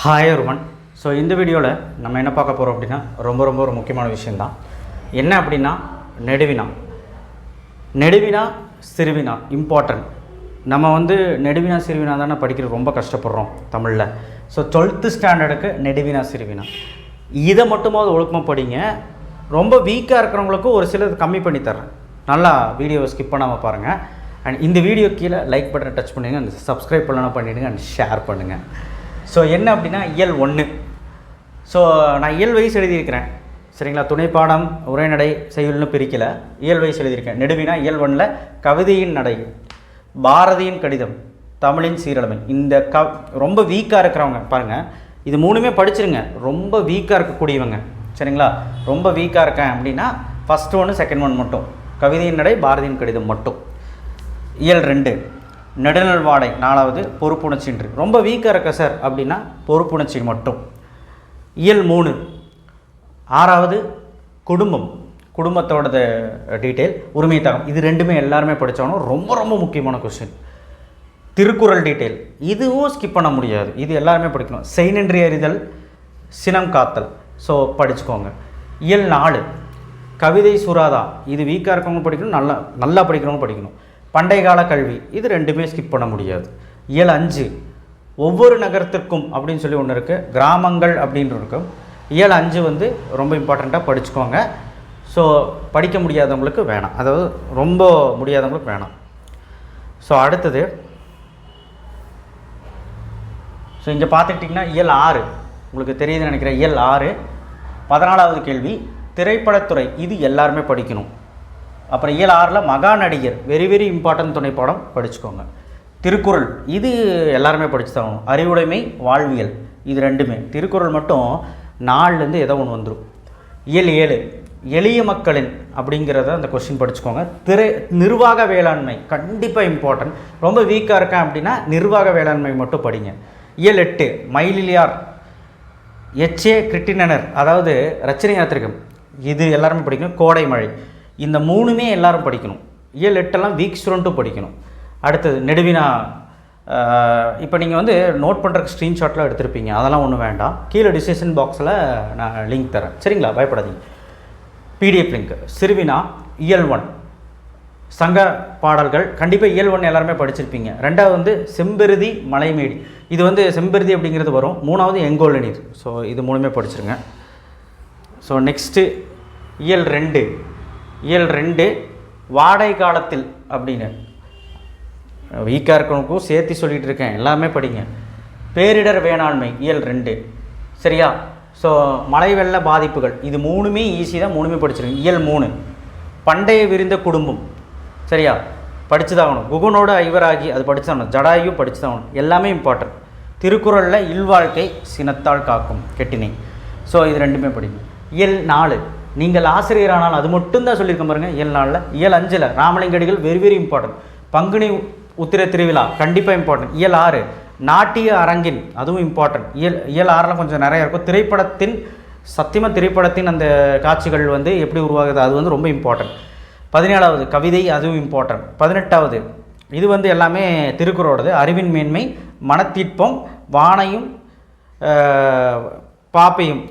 Hi ஒருவன் so இந்த வீடியோவில் நம்ம என்ன பார்க்க போகிறோம் அப்படின்னா ரொம்ப ரொம்ப ஒரு முக்கியமான விஷயந்தான் என்ன அப்படின்னா நெடுவினா. நெடுவினா சிறுவினா இம்பார்ட்டன்ட் நம்ம வந்து நெடுவினா சிறுவினா தானே படிக்கிறது ரொம்ப கஷ்டப்படுறோம் தமிழில். ஸோ டுவெல்த்து ஸ்டாண்டர்டுக்கு நெடுவினா சிறுவினா. இதை மட்டுமாவது ஒழுக்கமாக படிங்க. ரொம்ப வீக்காக இருக்கிறவங்களுக்கு ஒரு சிலது கம்மி பண்ணி தர்றேன். நல்லா வீடியோவை ஸ்கிப் பண்ணாமல் பாருங்கள் அண்ட் இந்த வீடியோ கீழே லைக் பட்டனை டச் பண்ணுங்க அண்ட் சப்ஸ்கிரைப் பண்ணலாம் பண்ணிவிடுங்க அண்ட் ஷேர் பண்ணுங்கள் ஸோ என்ன அப்படின்னா இயல் ஒன்று ஸோ நான் இயல் வயசு எழுதியிருக்கிறேன். சரிங்களா? துணைப்பாடம் உரைநடை செய்யுள்னு பிரிக்கலை. இயல் வயசு எழுதியிருக்கேன். நெடுவினா இயல் ஒன்றில் கவிதையின் நடை பாரதியின் கடிதம் தமிழின் சீரழமை. இந்த க ரொம்ப வீக்காக இருக்கிறவங்க பாருங்கள் இது மூணுமே படிச்சிருங்க. ரொம்ப வீக்காக இருக்கக்கூடியவங்க. சரிங்களா? ரொம்ப வீக்காக இருக்கேன் அப்படின்னா ஃபஸ்ட் ஒன்று செகண்ட் ஒன் மட்டும். கவிதையின் நடை பாரதியின் கடிதம் மட்டும். இயல் ரெண்டு. நெடுநல் வாடை நாலாவது பொறுப்புணர்ச்சின்று ரொம்ப வீக்காக இருக்க சார் அப்படின்னா பொறுப்புணர்ச்சி மட்டும். இயல் மூணு. ஆறாவது குடும்பம். குடும்பத்தோட டீட்டெயில் உரிமை தகம். இது ரெண்டுமே எல்லாருமே படித்தோன்னா ரொம்ப ரொம்ப முக்கியமான கொஸ்டின் திருக்குறள் டீட்டெயில் இதுவும் ஸ்கிப் பண்ண முடியாது. இது எல்லாருமே படிக்கணும். செய்நின்றி அறிதல் சினம் காத்தல். ஸோ படிச்சுக்கோங்க. இயல் நாலு. கவிதை சுராதா இது வீக்காக இருக்கவங்க படிக்கணும். நல்லா நல்லா படிக்கிறவங்க படிக்கணும். பண்டைய கால கல்வி. இது ரெண்டுமே ஸ்கிப் பண்ண முடியாது. இயல் அஞ்சு. ஒவ்வொரு நகரத்திற்கும் அப்படின்னு சொல்லி ஒன்று இருக்குது கிராமங்கள் அப்படின்னு இருக்கும் இயல் அஞ்சு வந்து ரொம்ப இம்பார்ட்டண்ட்டாக படிச்சுக்கோங்க. ஸோ படிக்க முடியாதவங்களுக்கு வேணாம். அதாவது ரொம்ப முடியாதவங்களுக்கு வேணாம். ஸோ அடுத்தது. ஸோ இங்கே பார்த்துக்கிட்டிங்கன்னா இயல் ஆறு. உங்களுக்கு தெரியுதுன்னு நினைக்கிறேன். இயல் ஆறு. பதினாலாவது கேள்வி. திரைப்படத்துறை. இது எல்லாருமே படிக்கணும். அப்புறம் இயல் ஆறில் மகா நடிகர் வெரி வெரி இம்பார்ட்டன்ட் துணைப்பாடம் படிச்சுக்கோங்க. திருக்குறள் இது எல்லாருமே படிச்சு தரணும் அறிவுடைமை வாழ்வியல் இது ரெண்டுமே. திருக்குறள் மட்டும் நாலுலேருந்து ஏதோ ஒன்று வந்துடும் இயல் ஏழு எளிய மக்களின் அப்படிங்கிறத அந்த கொஸ்டின் படிச்சுக்கோங்க. திரை நிர்வாக வேளாண்மை கண்டிப்பாக இம்பார்ட்டன்ட் ரொம்ப வீக்காக இருக்கேன் அப்படின்னா நிர்வாக வேளாண்மை மட்டும் படிங்க. இயல் எட்டு மயிலியார் எச்ஏ கிரிட்டினனர் அதாவது ரச்சனை யாத்திரிகம். இது எல்லாருமே படிக்கணும். கோடை மழை இந்த மூணுமே எல்லாரும் படிக்கணும். இயல் எட்டெல்லாம் வீக் ஸ்டூடெண்ட்டும் படிக்கணும். அடுத்தது நெடுவினா இப்போ நீங்கள் வந்து நோட் பண்ணுறக்கு ஸ்க்ரீன்ஷாட்லாம் எடுத்திருப்பீங்க. அதெல்லாம் ஒன்றும் வேண்டாம். கீழே டிசிஷன் பாக்ஸில் நான் லிங்க் தரேன். சரிங்களா? பயப்படாதீங்க. பிடிஎஃப் லிங்க் சிறுவினா இயல் ஒன். சங்க பாடல்கள். கண்டிப்பாக இயல் ஒன்று எல்லாருமே படிச்சிருப்பீங்க. ரெண்டாவது வந்து செம்பெருதி மலைமேடி. இது வந்து செம்பெருதி அப்படிங்கிறது வரும். மூணாவது எங்கோல் நீர். ஸோ இது மூணுமே படிச்சிருங்க. ஸோ நெக்ஸ்ட்டு இயல் ரெண்டு. இயல் ரெண்டு வாடை காலத்தில் அப்படின்னு. வீக்காக இருக்கணுக்கும் சேர்த்து சொல்லிகிட்டு இருக்கேன். எல்லாமே படிங்க. பேரிடர் வேளாண்மை இயல் ரெண்டு. சரியா? ஸோ மழை வெள்ள பாதிப்புகள். இது மூணுமே ஈஸி தான். மூணுமே படிச்சிருங்க. இயல் மூணு. பண்டைய விரிந்த குடும்பம். சரியா? படித்து தான் ஆகணும் குகனோட ஐவராகி அது படிச்சு தான் ஆகணும் ஜடாயும் படித்து தான் ஆகணும் எல்லாமே இம்பார்ட்டன்ட் திருக்குறளில் இல்வாழ்க்கை சினத்தால் காக்கும். கெட்டினை ஸோ இது ரெண்டுமே படிங்க. இயல் நாலு. நீங்கள் ஆசிரியரானால் அது மட்டும்தான் சொல்லியிருக்க பாருங்க இயல் இயல் அஞ்சில் Ramalingadigal very very important Panguni Uthira திருவிழா கண்டிப்பாக இம்பார்ட்டன்ட் இயல் ஆறு நாட்டிய அரங்கின் அதுவும் இம்பார்ட்டன்ட் இயல் இயல் ஆறில் கொஞ்சம் நிறைய இருக்கும். திரைப்படத்தின் சத்தியம திரைப்படத்தின் அந்த காட்சிகள் வந்து எப்படி உருவாகுது அது வந்து ரொம்ப இம்பார்ட்டன்ட் பதினேழாவது கவிதை அதுவும் இம்பார்ட்டன்ட் பதினெட்டாவது இது வந்து எல்லாமே திருக்குறளோடது. அறிவின் மேன்மை மனத்தீட்பம் வானையும் பாப்பையும்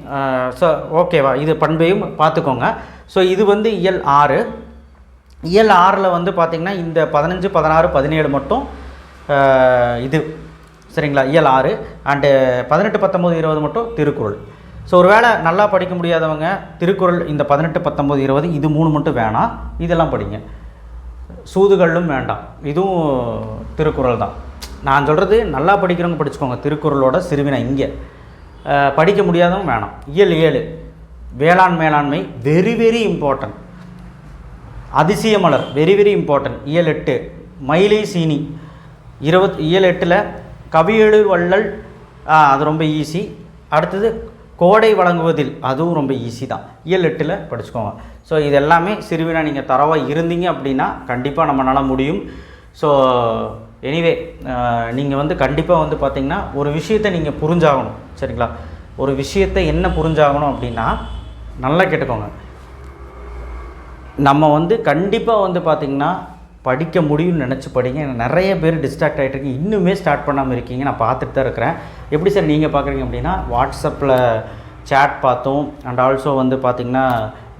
ஸோ ஓகேவா இது பண்பையும் பார்த்துக்கோங்க. ஸோ இது வந்து இயல் ஆறு. இயல் ஆறில் வந்து பார்த்திங்கன்னா இந்த பதினஞ்சு பதினாறு பதினேழு மட்டும் இது. சரிங்களா? இயல் ஆறு. அண்டு பதினெட்டு பத்தொம்போது இருபது மட்டும் திருக்குறள். ஸோ ஒருவேளை நல்லா படிக்க முடியாதவங்க திருக்குறள் இந்த பதினெட்டு பத்தொம்போது இருபது இது மூணு மட்டும் வேணாம். இதெல்லாம் படிங்க. சூதுகளும் வேண்டாம். இதுவும் திருக்குறள் தான். நான் சொல்கிறது நல்லா படிக்கிறவங்க படிச்சுக்கோங்க. திருக்குறளோட சிறுவினை இங்கே. படிக்க முடியாதவங்க வேணாம். இயல் ஏழு. வேளாண் மேலாண்மை வெரி வெரி இம்பார்ட்டன்ட் அதிசய மலர் வெரி வெரி இம்பார்ட்டன்ட் இயல் எட்டு. மயிலை சீனி. இருபத் இயல் எட்டில் கவியெழு வள்ளல் அது ரொம்ப ஈஸி அடுத்தது கோடை வழங்குவதில் அதுவும் ரொம்ப ஈஸி தான். இயல் எட்டில் படிச்சுக்கோங்க. ஸோ இது எல்லாமே சிறுவினா நீங்கள் தரவாக இருந்தீங்க அப்படின்னா கண்டிப்பாக நம்மளால் முடியும். ஸோ எனிவே நீங்கள் வந்து கண்டிப்பாக வந்து பார்த்தீங்கன்னா ஒரு விஷயத்தை நீங்கள் புரிஞ்சாகணும். சரிங்களா? ஒரு விஷயத்தை என்ன புரிஞ்சாகணும் அப்படின்னா நல்லா கேட்டுக்கோங்க. நம்ம வந்து கண்டிப்பாக வந்து பார்த்திங்கன்னா படிக்க முடியும்னு நினச்சி படிங்க. நிறைய பேர் டிஸ்ட்ராக்ட் ஆகிட்டு இருக்கீங்க இன்னுமே ஸ்டார்ட் பண்ணாமல் இருக்கீங்க. நான் பார்த்துட்டு தான் இருக்கிறேன். எப்படி சார் நீங்கள் பார்க்குறீங்க அப்படின்னா வாட்ஸ்அப்பில் சேட் பார்த்தோம். அண்ட் ஆல்சோ வந்து பார்த்திங்கன்னா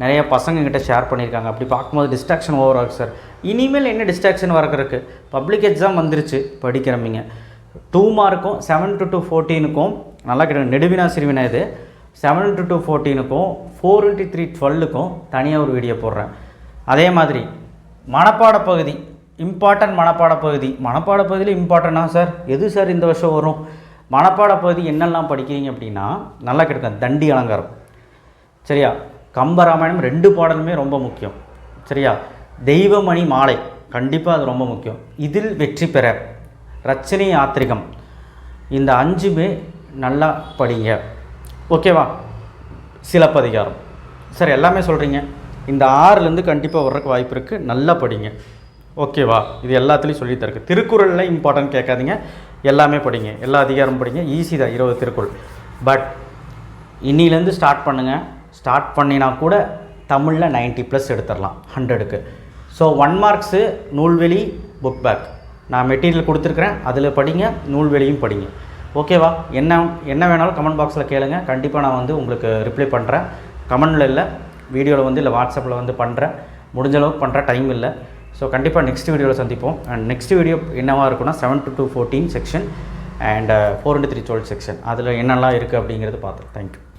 நிறைய பசங்கக்கிட்ட ஷேர் பண்ணியிருக்காங்க. அப்படி பார்க்கும்போது டிஸ்ட்ராக்ஷன் ஓவர் ஆகுது சார் இனிமேல் என்ன டிஸ்ட்ராக்ஷன் வரக்கிறதுக்கு பப்ளிக் எக்ஸாம் வந்துருச்சு படிக்கிறவங்க. டூ மார்க்கும் செவன் டு டூ ஃபோர்டீனுக்கும் நல்லா கிடைக்கும் நெடுவினா சிறுவினா இது. செவன் டு டூ ஃபோர்டீனுக்கும் ஃபோர் இன்ட்டு த்ரீ டுவெல்லுக்கும் தனியாக ஒரு வீடியோ போடுறேன். அதே மாதிரி மனப்பாட பகுதி இம்பார்ட்டன்ட் மனப்பாட பகுதி. மனப்பாட பகுதியில் இம்பார்ட்டண்டா சார் எது சார் இந்த வருஷம் வரும்? மனப்பாட பகுதி என்னெல்லாம் படிக்கிறீங்க அப்படின்னா நல்லா கிடைக்கும் தண்டி அலங்காரம். சரியா? கம்பராமாயணம் ரெண்டு பாடலுமே ரொம்ப முக்கியம். சரியா? தெய்வமணி மாலை கண்டிப்பாக அது ரொம்ப முக்கியம். இதில் வெற்றி பெற ரச்சனை யாத்திரிகம் இந்த அஞ்சுமே நல்லா படிங்க. ஓகேவா? சிலப்பதிகாரம். சார் எல்லாமே சொல்கிறீங்க இந்த ஆறுலேருந்து கண்டிப்பாக வர்றதுக்கு வாய்ப்பு இருக்குது நல்லா படிங்க. ஓகேவா? இது எல்லாத்துலேயும் சொல்லித்தருக்கு திருக்குறளில் இம்பார்ட்டன்ட் கேட்காதீங்க. எல்லாமே படிங்க. எல்லா அதிகாரமும் படிங்க. ஈஸி தான். இருபது திருக்குறள். பட் இன்னிலேருந்து ஸ்டார்ட் பண்ணுங்கள் ஸ்டார்ட் பண்ணினா கூட தமிழில் 90 ப்ளஸ் எடுத்துடலாம் ஹண்ட்ரடுக்கு ஸோ ஒன் மார்க்ஸு நூல்வெளி புக் பேக் நான் மெட்டீரியல் கொடுத்துருக்குறேன் அதில் படிங்க நூல்வெளியும் படிங்க. ஓகேவா என்ன என்ன வேணாலும் கமெண்ட் பாக்ஸில் கேளுங்க. கண்டிப்பாக நான் வந்து உங்களுக்கு ரிப்ளை பண்ணுறேன் கமெண்டில் இல்லை வீடியோவில் வந்து இல்லை வாட்ஸ்அப்பில் வந்து பண்ணுறேன் முடிஞ்ச அளவுக்கு பண்ணுற டைம் இல்லை. ஸோ கண்டிப்பாக நெக்ஸ்ட் வீடியோவில் சந்திப்போம். அண்ட் நெக்ஸ்ட் வீடியோ என்னவாக இருக்குன்னா seven to two fourteen section and four into three twelve section அதில் என்னெல்லாம் இருக்குது அப்படிங்கிறது பார்த்துருக்கேன் தேங்க்யூ